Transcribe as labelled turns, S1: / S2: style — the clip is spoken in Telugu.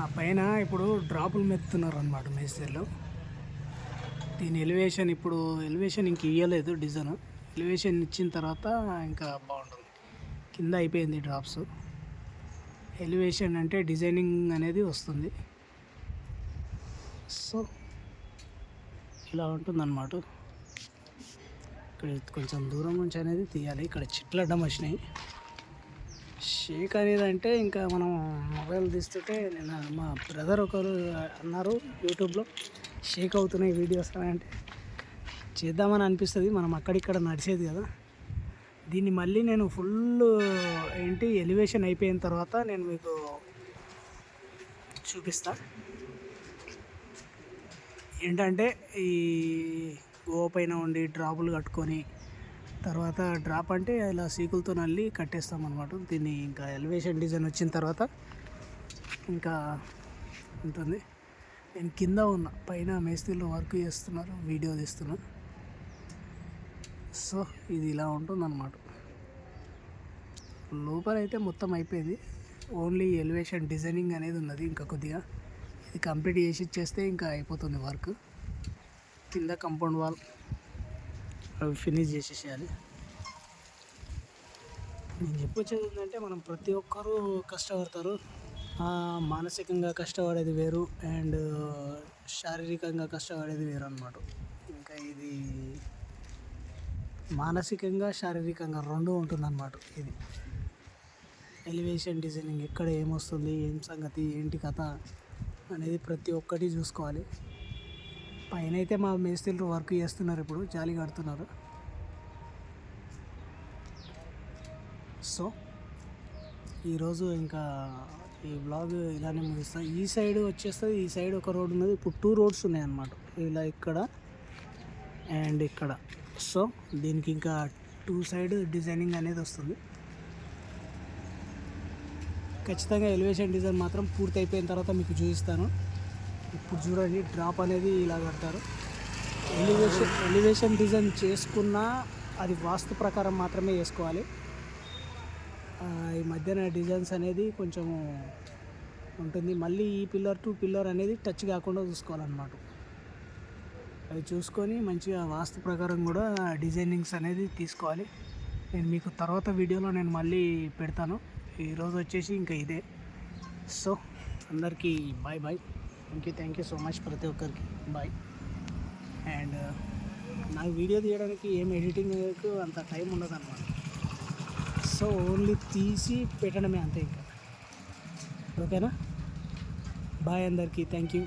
S1: ఆ పైన ఇప్పుడు డ్రాపులు మెత్తున్నారు అనమాట మేస్త్రిలో. దీని ఎలివేషన్ ఇప్పుడు ఎలివేషన్ ఇంక ఇవ్వలేదు డిజైన్. ఎలివేషన్ ఇచ్చిన తర్వాత ఇంకా బాగుంటుంది. కింద అయిపోయింది డ్రాప్స్. ఎలివేషన్ అంటే డిజైనింగ్ అనేది వస్తుంది. సో ఇలా ఉంటుందన్నమాట. ఇక్కడ కొంచెం దూరం నుంచి అనేది తీయాలి. ఇక్కడ చెట్లు అడ్డం వచ్చినాయి. షేక్ అనేది అంటే ఇంకా మనం మొబైల్ తీస్తుంటే నేను మా బ్రదర్ ఒకరు అన్నారు యూట్యూబ్లో షేక్ అవుతున్నాయి వీడియోస్ అని అంటే చేద్దామని అనిపిస్తుంది మనం అక్కడిక్కడ నడిచేది కదా. దీన్ని మళ్ళీ నేను ఫుల్ ఏంటి ఎలివేషన్ అయిపోయిన తర్వాత నేను మీకు చూపిస్తా. ఏంటంటే ఈ గోవ పైన ఉండి డ్రాపులు కట్టుకొని తర్వాత డ్రాప్ అంటే ఇలా సీకులతో నల్లి కట్టేస్తాం అనమాట దీన్ని ఇంకా ఎలివేషన్ డిజైన్ వచ్చిన తర్వాత ఇంకా ఉంటుంది నేను కింద ఉన్న పైన మేస్త్రిలో వర్క్ చేస్తున్నారు వీడియో తీస్తున్నా. సో ఇది ఇలా ఉంటుందన్నమాట. లోపల అయితే మొత్తం అయిపోయింది. ఓన్లీ ఎలివేషన్ డిజైనింగ్ అనేది ఉన్నది ఇంకా కొద్దిగా. ఇది కంప్లీట్ చేసి ఇచ్చేస్తే ఇంకా అయిపోతుంది వర్క్. కింద కంపౌండ్ వాల్ అవి ఫినిష్ చేసేసేయాలి. నేను చెప్పొచ్చేది ఏంటంటే మనం ప్రతి ఒక్కరూ కష్టపడతారు. మానసికంగా కష్టపడేది వేరు అండ్ శారీరకంగా కష్టపడేది వేరు అనమాట ఇంకా ఇది మానసికంగా శారీరకంగా రెండు ఉంటుందన్నమాట ఇది. ఎలివేషన్ డిజైనింగ్ ఎక్కడ ఏమొస్తుంది ఏం సంగతి ఏంటి కథ అనేది ప్రతి ఒక్కటి చూసుకోవాలి. పైన అయితే మా మేస్త్రీలు వర్క్ చేస్తున్నారు ఇప్పుడు జాలి కడుతున్నారు. సో ఈరోజు ఇంకా ఈ బ్లాగ్ ఇలానే ముగిస్తా. ఈ సైడ్ వచ్చేస్తుంది ఈ సైడ్ ఒక రోడ్ ఉన్నది. ఇప్పుడు టూ రోడ్స్ ఉన్నాయన్నమాట. ఇలా ఇక్కడ అండ్ ఇక్కడ. సో దీనికి ఇంకా టూ సైడ్ డిజైనింగ్ అనేది వస్తుంది. ఖచ్చితంగా ఎలివేషన్ డిజైన్ మాత్రం పూర్తి అయిపోయిన తర్వాత మీకు చూపిస్తాను. ఇప్పుడు చూడండి డ్రాప్ అనేది ఇలా కడతారు. ఎలివేషన్ ఎలివేషన్ డిజైన్ చేసుకున్నా అది వాస్తు ప్రకారం మాత్రమే వేసుకోవాలి ఈ మధ్యన డిజైన్స్ అనేది కొంచెం ఉంటుంది. మళ్ళీ ఈ పిల్లర్ టు పిల్లర్ అనేది టచ్ కాకుండా చూసుకోవాలన్నమాట. అవి చూసుకొని మంచిగా వాస్తు ప్రకారం కూడా డిజైనింగ్స్ అనేది తీసుకోవాలి. నేను మీకు తర్వాత వీడియోలో నేను మళ్ళీ పెడతాను. ఈరోజు వచ్చేసి ఇంకా ఇదే. సో అందరికీ bye bye thank you thank you so much ప్రతి ఒక్కరికి. బాయ్ అండ్ uh, నాకు వీడియో తీయడానికి ఏం ఎడిటింగ్ అంత టైం ఉండదు అనమాట సో ఓన్లీ తీసి పెట్టడమే అంతే ఇంకా. ఓకేనా బాయ్ అందరికీ. Thank you